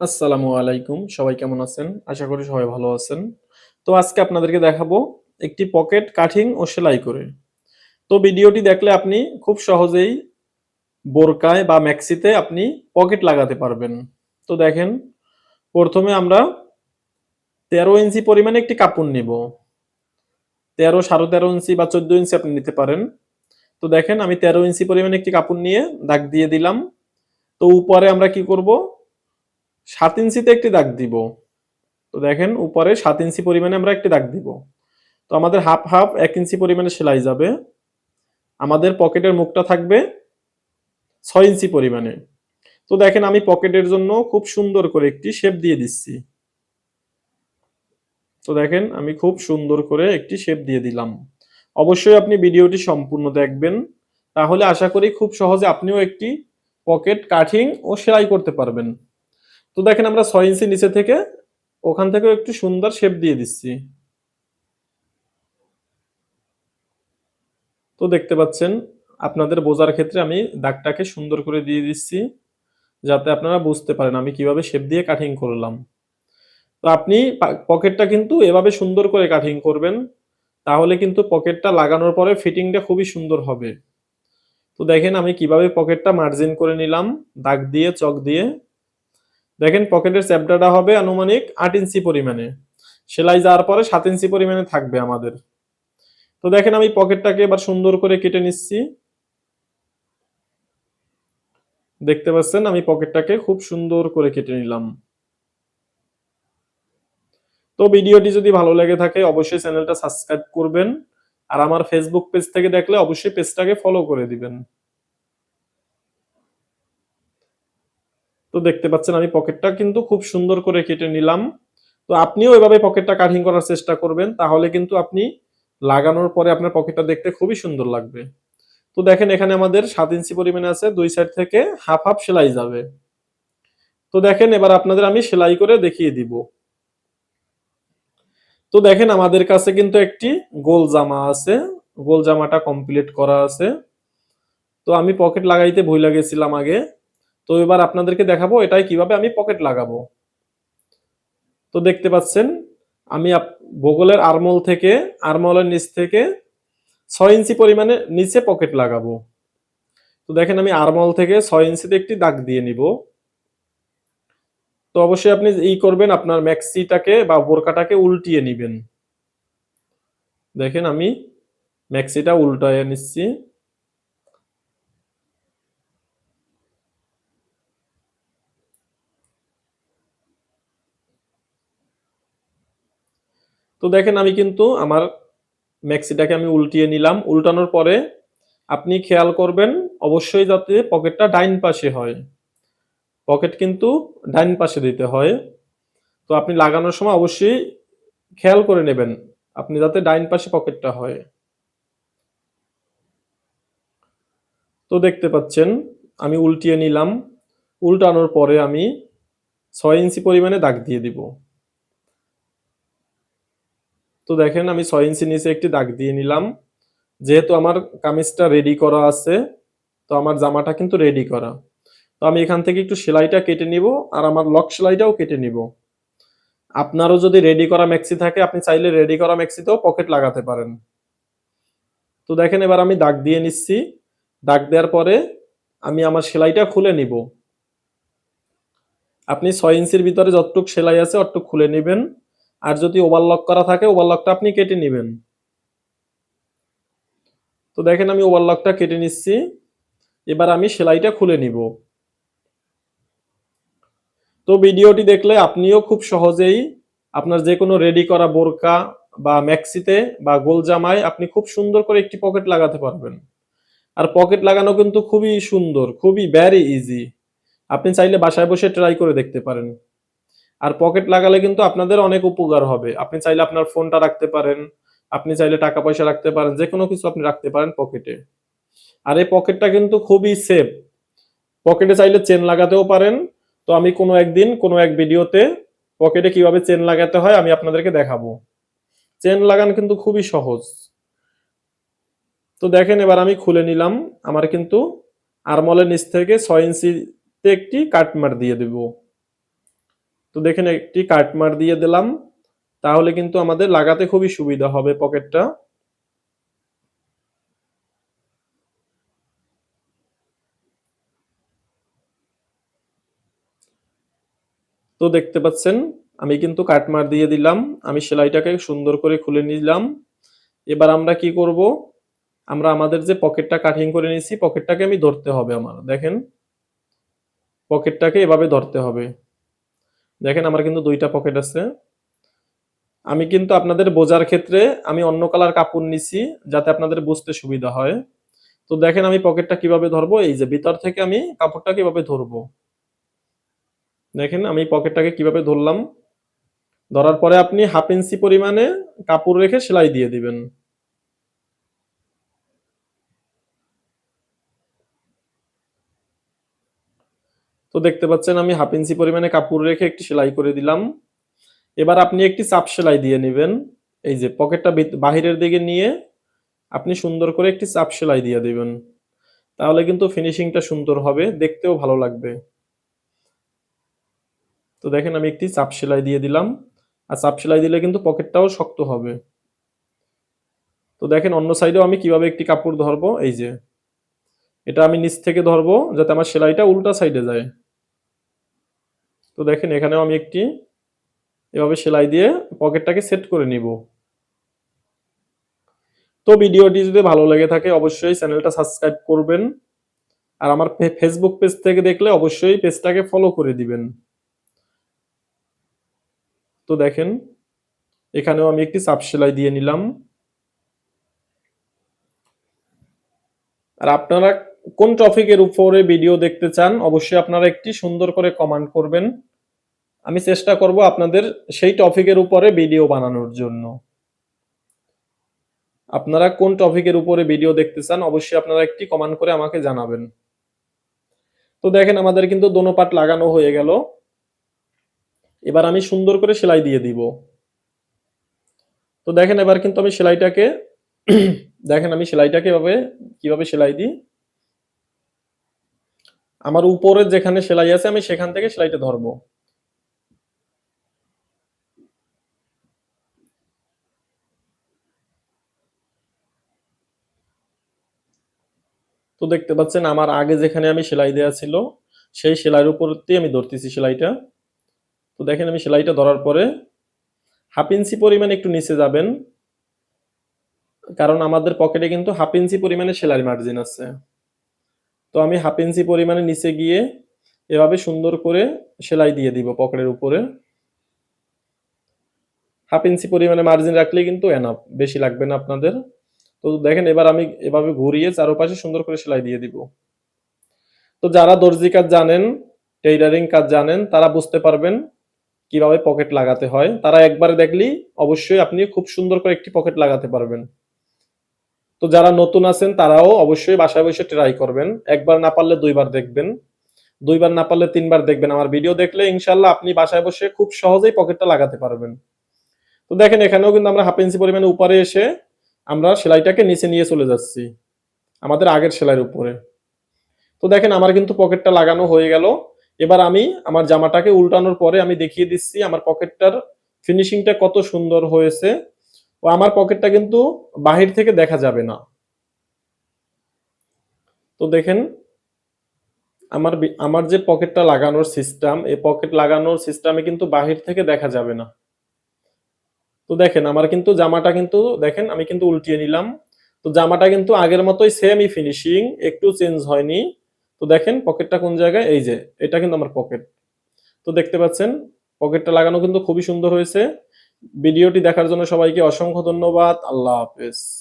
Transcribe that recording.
আসসালামু আলাইকুম। সবাই কেমন আছেন? আশা করি সবাই ভালো আছেন। তো আজকে আপনাদেরকে দেখাবো একটি পকেট কাটিং ও সেলাই করে। তো ভিডিওটি দেখলে আপনি খুব সহজেই বোরকায় বা ম্যাক্সিতে আপনি পকেট লাগাতে পারবেন। তো দেখেন, প্রথমে আমরা তেরো ইঞ্চি পরিমাণে একটি কাপড় নিব। তেরো, সাড়ে তেরো ইঞ্চি বা চোদ্দ ইঞ্চি আপনি নিতে পারেন। তো দেখেন, আমি তেরো ইঞ্চি পরিমাণে একটি কাপড় নিয়ে দাগ দিয়ে দিলাম। তো উপরে আমরা কি করব? সাত ইঞ্চিতে একটি দাগ দিব। তো দেখেন, উপরে সাত ইঞ্চি পরিমাণে আমরা একটি দাগ দিব। তো আমাদের হাফ হাফ এক ইঞ্চি পরিমাণে সেলাই যাবে। আমাদের পকেটের মুখটা থাকবে ছয় ইঞ্চি পরিমাণে। তো দেখেন, আমি পকেটের জন্য খুব সুন্দর করে একটি শেপ দিয়ে দিচ্ছি। তো দেখেন, আমি খুব সুন্দর করে একটি শেপ দিয়ে দিলাম। অবশ্যই আপনি ভিডিওটি সম্পূর্ণ দেখবেন। তাহলে আশা করি খুব সহজে আপনিও একটি পকেট কাটিং ও সেলাই করতে পারবেন। তো দেখেন আমরা ছয় ইঞ্চি নিচে থেকে ওখান থেকেও একটু সুন্দর শেপ দিয়ে দিচ্ছি। তো দেখতে পাচ্ছেন, আপনাদের বোঝার ক্ষেত্রে আমি দাগটাকে সুন্দর করে দিয়ে দিচ্ছি, যাতে আপনারা বুঝতে পারেন আমি কীভাবে শেপ দিয়ে কাটিং করলাম। তো আপনি পকেটটা কিন্তু এভাবে সুন্দর করে কাটিং করবেন, তাহলে কিন্তু পকেটটা লাগানোর পরে ফিটিংটা খুবই সুন্দর হবে। তো দেখেন আমি কীভাবে পকেটটা মার্জিন করে নিলাম, দাগ দিয়ে, চক দিয়ে। দেখেন পকেটের চ্যাপটাটা হবে আনুমানিক আট ইঞ্চি পরিমাণে। সেলাই যাওয়ার পরে সাত ইঞ্চি পরিমাণে থাকবে আমাদের। তো দেখেন আমি পকেটটাকে এবার সুন্দর করে কেটে নিচ্ছি। দেখতে পাচ্ছেন, আমি পকেটটাকে খুব সুন্দর করে কেটে নিলাম। তো ভিডিওটি যদি ভালো লেগে থাকে, অবশ্যই চ্যানেলটা সাবস্ক্রাইব করবেন। আর আমার ফেসবুক পেজ থেকে দেখলে অবশ্যই পেজটাকে ফলো করে দিবেন। তো দেখতে পাচ্ছেন আমি পকেটটা কিন্তু খুব সুন্দর করে কেটে নিলাম। তো আপনিও এভাবে পকেটটা কাটিং করার চেষ্টা করবেন, তাহলে কিন্তু আপনি লাগানোর পরে আপনার পকেটটা দেখতে খুবই সুন্দর লাগবে। তো দেখেন এখানে আমাদের সাত ইঞ্চি পরিমাণে আছে, দুই সাইড থেকে হাফ হাফ সেলাই যাবে। তো দেখেন এবার আপনাদের আমি সেলাই করে দেখিয়ে দিব। তো দেখেন আমাদের কাছে কিন্তু একটি গোল জামা আছে, গোল জামাটা কমপ্লিট করা আছে। তো আমি পকেট লাগাইতে ভুল লাগেছিলাম আগে। তো এবার আপনাদেরকে দেখাবো এটাই কীভাবে আমি পকেট লাগাবো। তো দেখতে পাচ্ছেন, আমি ভূগোলের আরমল থেকে, আরমলের নিচ থেকে ছয় ইঞ্চি পরিমাণে নিচে পকেট লাগাবো। তো দেখেন আমি আরমল থেকে ছয় ইঞ্চিতে একটি দাগ দিয়ে নিব। তো অবশ্যই আপনি ই করবেন, আপনার ম্যাক্সিটাকে বা বোরকাটাকে উল্টিয়ে নিবেন। দেখেন আমি ম্যাক্সিটা উল্টায় নিচ্ছি। তো দেখেন আমি কিন্তু আমার ম্যাক্সিটাকে আমি উল্টিয়ে নিলাম। উল্টানোর পরে আপনি খেয়াল করবেন, অবশ্যই যাতে পকেটটা ডাইন পাশে হয়। পকেট কিন্তু ডাইন পাশে দিতে হয়। তো আপনি লাগানোর সময় অবশ্যই খেয়াল করে নেবেন, আপনি যাতে ডাইন পাশে পকেটটা হয়। তো দেখতে পাচ্ছেন, আমি উল্টিয়ে নিলাম। উল্টানোর পরে আমি ছয় ইঞ্চি পরিমাণে দাগ দিয়ে দিব। তো দেখেন আমি ছয় ইঞ্চি নিচে একটি দাগ দিয়ে নিলাম। যেহেতু আমার কামিজটা রেডি করা আছে, তো আমার জামাটা কিন্তু রেডি করা। তো আমি এখান থেকে একটু সেলাইটা কেটে নিব আর আমার লক সেলাইটাও কেটে নিব। আপনারও যদি রেডি করা ম্যাক্সি থাকে, আপনি চাইলে রেডি করা ম্যাক্সিতেও পকেট লাগাতে পারেন। তো দেখেন এবার আমি দাগ দিয়ে নিচ্ছি। দাগ দেওয়ার পরে আমি আমার সেলাইটা খুলে নিব। আপনি ছয় ইঞ্চির ভিতরে যতটুক সেলাই আছে অতটুক খুলে নেবেন। আর যদি ওভারলক করা থাকে ওভারলকটা আপনি কেটে নেবেন। তো দেখেন আমি ওভারলকটা কেটে নিচ্ছি। এবার আমি সেলাইটা খুলে নিব। তো ভিডিওটি দেখলে আপনিও খুব সহজেই আপনার যে কোনো রেডি করা বোরকা বা ম্যাক্সিতে বা গোল জামায় আপনি খুব সুন্দর করে একটি পকেট লাগাতে পারবেন। আর পকেট লাগানো কিন্তু খুবই সুন্দর, খুবই ভ্যারি ইজি আপনি চাইলে বাসায় বসে ট্রাই করে দেখতে পারেন। আর পকেট লাগালে কিন্তু আপনাদের অনেক উপকার হবে। আপনি চাইলে আপনার ফোনটা রাখতে পারেন, আপনি চাইলে টাকা পয়সা রাখতে পারেন যে কোনো কিছু আপনি রাখতে পারেন পকেটে আর এই পকেটটা কিন্তু খুবই সেফ পকেটে চাইলে চেন লাগাতেও পারেন। তো আমি কোনো একদিন কোনো এক ভিডিওতে পকেটে কীভাবে চেন লাগাতে হয় আমি আপনাদেরকে দেখাবো। চেন লাগানো কিন্তু খুবই সহজ। তো দেখেন এবার আমি খুলে নিলাম। আমার কিন্তু আরমলের নিচ থেকে ছয় ইঞ্চিতে একটি কাটমার দিয়ে দেব। তো দেখেন একটি কাটমার দিয়ে দিলাম। তাহলে কিন্তু আমাদের লাগাতে খুবই সুবিধা হবে পকেটটা। তো দেখতে পাচ্ছেন, আমি কিন্তু কাটমার দিয়ে দিলাম। আমি সেলাইটাকে সুন্দর করে খুলে নিলাম। এবার আমরা কি করব? আমরা আমাদের যে পকেটটা কাটিং করে নিয়েছি, পকেটটাকে আমি ধরতে হবে আমার। দেখেন, পকেটটাকে এভাবে ধরতে হবে। দেখেন আমার কিন্তু দুইটা পকেট আছে। আমি কিন্তু আপনাদের বোঝার ক্ষেত্রে আমি অন্য কালার কাপড় নিছি যাতে আপনাদের বুঝতে সুবিধা হয়। তো দেখেন আমি পকেটটা কীভাবে ধরবো? এই যে ভিতর থেকে আমি কাপড়টা কীভাবে ধরবো? দেখেন আমি পকেটটাকে কীভাবে ধরলাম? ধরার পরে আপনি হাফ ইঞ্চি পরিমাণে কাপড় রেখে সেলাই দিয়ে দিবেন। তো দেখতে পাচ্ছেন আমি হাফ ইঞ্চি পরিমাণে কাপড় রেখে একটি সেলাই করে দিলাম। এবার আপনি একটি চাপ সেলাই দিয়ে নেবেন। এই যে পকেটটা বাহিরের দিকে নিয়ে আপনি সুন্দর করে একটি চাপ সেলাই দিয়ে দিবেন। তাহলে কিন্তু ফিনিশিংটা সুন্দর হবে, দেখতেও ভালো লাগবে। তো দেখেন আমি একটি চাপ সেলাই দিয়ে দিলাম। আর চাপ সেলাই দিলে কিন্তু পকেটটাও শক্ত হবে। তো দেখেন অন্য সাইডেও আমি কীভাবে একটি কাপড় ধরবো, এই যে এটা আমি নিচ থেকে ধরবো যাতে আমার সেলাইটা উল্টা সাইডে যায়। তো দেখেন, এখানেও আমি একটি এভাবে সেলাই দিয়ে পকেটটাকে সেট করে নিব। তো ভিডিওটি যদি ভালো লেগে থাকে, অবশ্যই চ্যানেলটা সাবস্ক্রাইব করবেন। আর আমার ফেসবুক পেজ থেকে দেখলে অবশ্যই পেজটাকে ফলো করে দিবেন। তো দেখেন, এখানেও আমি একটি চাপ সেলাই দিয়ে নিলাম। আর আপনারা কোন টপিকের উপরে ভিডিও দেখতে চান, অবশ্যই আপনারা একটি সুন্দর করে কমেন্ট করবেন। আমি চেষ্টা করব আপনাদের সেই টপিকের উপরে ভিডিও বানানোর জন্য। আপনারা কোন টপিকের উপরে ভিডিও দেখতে চান, অবশ্যই আপনারা একটি কমেন্ট করে আমাকে জানাবেন। তো দেখেন, আমাদের কিন্তু দোনো পাট লাগানো হয়ে গেল। এবার আমি সুন্দর করে সেলাই দিয়ে দিব। তো দেখেন, এবার কিন্তু আমি সেলাইটাকে, দেখেন আমি সেলাইটাকে এভাবে, কীভাবে সেলাই দিই? আমার উপরে যেখানে সেলাই আছে, আমি সেখান থেকে সেলাইটা ধরবো। তো দেখতে পাচ্ছেন, আমার আগে যেখানে আমি সেলাই দেওয়া ছিল, সেই সেলাইয়ের উপর আমি ধরতেছি সেলাইটা। তো দেখেন, আমি সেলাইটা ধরার পরে হাফ ইঞ্চি পরিমাণ একটু নিচে যাবেন, কারণ আমাদের পকেটে কিন্তু হাফ ইঞ্চি পরিমাণে সেলাই মার্জিন আছে। তো আমি হাফ ইঞ্চি পরিমাণে নিচে গিয়ে এভাবে সুন্দর করে সেলাই দিয়ে দিব পকেটের উপরে। হাফ ইঞ্চি পরিমাণে মার্জিন রাখলেই কিন্তু এনাফ বেশি লাগবে না আপনাদের। তো দেখেন এবার আমি এভাবে ঘুরিয়ে চারোপাশে সুন্দর করে সেলাই দিয়ে দিব। তো যারা দর্জি কাজ জানেন টেইলারিং কাজ জানেন, তারা বুঝতে পারবেন কীভাবে পকেট লাগাতে হয়। তারা একবারে দেখলেই অবশ্যই আপনি খুব সুন্দর করে একটি পকেট লাগাতে পারবেন। তো যারা নতুন আছেন, তারাও অবশ্যই বাসায় বসে ট্রাই করবেন। একবার না পারলে দুইবার দেখবেন। দুইবার না পারলে তিনবার দেখবেন। আমার ভিডিও দেখলে ইনশাল্লাহ আপনি বাসায় বসে খুব সহজেই পকেটটা লাগাতে পারবেন। তো দেখেন, এখানেও কিন্তু আমরা হাফ ইঞ্চি পরিমাণে উপরে এসে আমরা সেলাইটাকে নিচে নিয়ে চলে যাচ্ছি। আমাদের আগের সেলাইয়ের উপরে। তো দেখেন, আমার কিন্তু পকেটটা লাগানো হয়ে গেল। এবার আমি আমার জামাটাকে উল্টানোর পরে আমি দেখিয়ে দিচ্ছি, আমার পকেটটার ফিনিশিংটা কত সুন্দর হয়েছে। ও আমার পকেটটা কিন্তু বাহির থেকে দেখা যাবে না। তো দেখেন, আমার আমার যে পকেটটা লাগানোর সিস্টেম এই পকেট লাগানোর সিস্টেমে কিন্তু বাহির থেকে দেখা যাবে না। তো দেখেন, আমার কিন্তু জামাটা কিন্তু, দেখেন, আমি কিন্তু উল্টিয়ে নিলাম। তো জামাটা কিন্তু আগের মতোই সেমই ফিনিশিং একটু চেঞ্জ হয়নি। তো দেখেন, পকেটটা কোন জায়গায়? এই যে, এটা কিন্তু আমার পকেট। তো দেখতে পাচ্ছেন, পকেটটা লাগানো কিন্তু খুবই সুন্দর হয়েছে। ভিডিওটি দেখার জন্য সবাইকে অসংখ্য ধন্যবাদ। আল্লাহ হাফেজ।